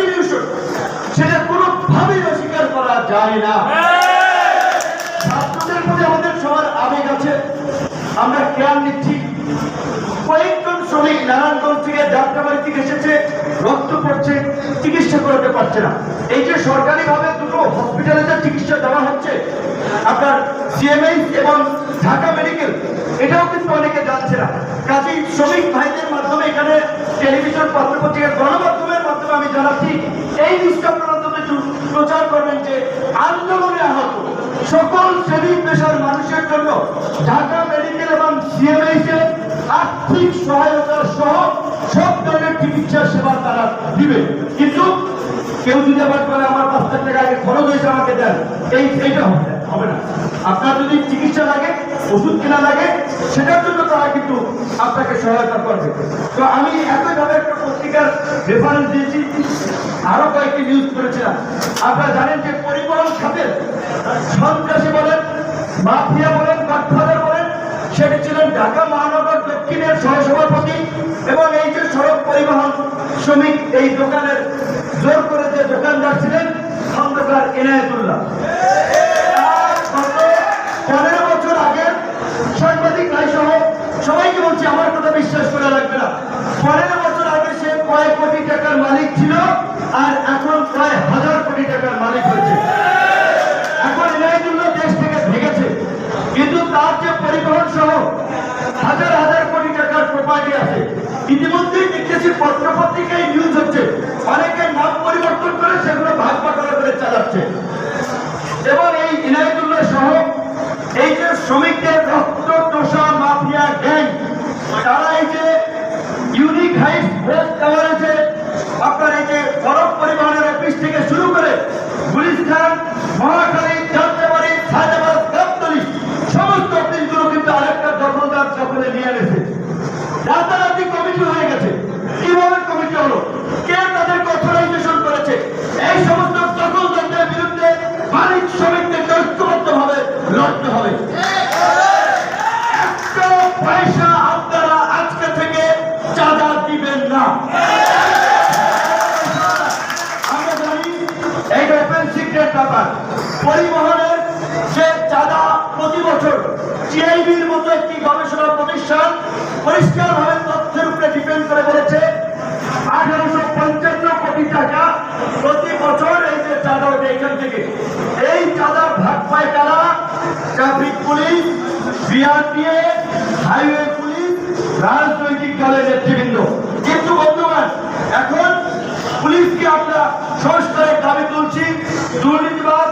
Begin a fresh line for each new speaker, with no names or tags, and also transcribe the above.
Continuation সেটা কোনোভাবেই অস্বীকার করা যায় না। ছাত্রদের প্রতি আমাদের সবার আবেগ আছে। আমরা কেয়ার নিচ্ছি কয়েকজন শ্রমিক নারায়ণগঞ্জ থেকে যাত্রাবাড়ি থেকে এসেছে, রক্ত পড়ছে, চিকিৎসা করাতে পারছে না। এই যে সরকারি ভাবে দুটো হসপিটালে যে চিকিৎসা দেওয়া হচ্ছে, আপনার সিএমএইচ এবং ঢাকা মেডিকেল এটাও কিন্তু অনেকে জানছে না। কাজেই শ্রমিক ভাইদের মাধ্যমে এখানে টেলিভিশন পত্রপত্রিকার গণমাধ্যমের আমি জানাচ্ছি এই নিউজটা আপনারা প্রচার করবেন যে আন্দোলনে আহত সকল শ্রেণি পেশার মানুষের জন্য ঢাকা মেডিকেল এবং সিএমএইচ এর আর্থিক সহায়তা সহ সব ধরনের চিকিৎসা সেবা তারা দিবে। কিন্তু কেউ যদি আবার বলে, আমার পাঁচ লাখ টাকা আগে খরচ হয়েছে, আমাকে দেন। এই এইটা হবে হবে না। আপনার যদি চিকিৎসা লাগে, ওষুধ কেনা লাগে, সেটার জন্য তারা কিন্তু আপনাকে সহায়তা করবে। তো আমি পত্রিকার রেফারেন্স দিয়েছি। আরও কয়েকটি নিউজ করেছিলাম। আপনারা জানেন যে পরিবহন খাতে সন্ত্রাসী বলেন, মাফিয়া বলেন বাটফাদার বলেন, সেটি ছিলেন ঢাকা মহানগর দক্ষিণের সহসভাপতি এবং এই যে সড়ক পরিবহন শ্রমিক এই দোকানের জোর করে যে দোকানদার ছিলেন, খন্দকার এনায়েতুল্লাহ। পনেরো বছর আগে সাংবাদিক রায় সহ সবাইকে বলছি, আমার কথা বিশ্বাস করা লাগবে না পনেরো বছর আগে সে কয়েক কোটি টাকার মালিক ছিল আর এখন প্রায় হাজার কোটি টাকার মালিক হয়েছে এখন এনায়তুল্লাহ দেশ থেকে ভেগেছে কিন্তু তার যে পরিবহন সহ হাজার হাজার কোটি টাকার প্রপার্টি আছে ইতিমধ্যেই দেখতেছি পত্র পত্রিকায় নিউজ হচ্ছে। অনেকে নাম পরিবর্তন করে সেগুলো ভাগ বাটোয়ারা চালাচ্ছে। এবং এই ইনায়তুল্লাহ সহ এই যে শ্রমিকদের রক্ত টোষা মাফিয়া গ্যাং তারা এই যে ইউনিক হাইট ওয়েস্ট টাওয়ারে আপনার এই যে সড়ক পরিবহনের অফিস থেকে শুরু করে গুলিস্তান, মহাখালী যাত্রাবাড়ি সাজাবাদ গাবতলি, সমস্ত অফিসগুলো কিন্তু আরেকটা দখলদার দখলে নিয়ে গেছে। রাতারাতি মালিক শ্রমিকদেরকে ঐক্যবদ্ধ ভাবে লড়তে হবে। পয়সা আপনারা আজকে থেকে চাঁদা দিবেন না। আমরা জানি ব্যাপার পরিবহনের যে চাঁদা প্রতি বছর মতো একটি প্রতিষ্ঠান traffic police BRTA highway police, রাজনৈতিক দলের নেতৃবৃন্দ। কিন্তু বর্তমান এখন পুলিশকে আমরা সংস্কারের দাবি তুলছি, দুর্নীতিবাজ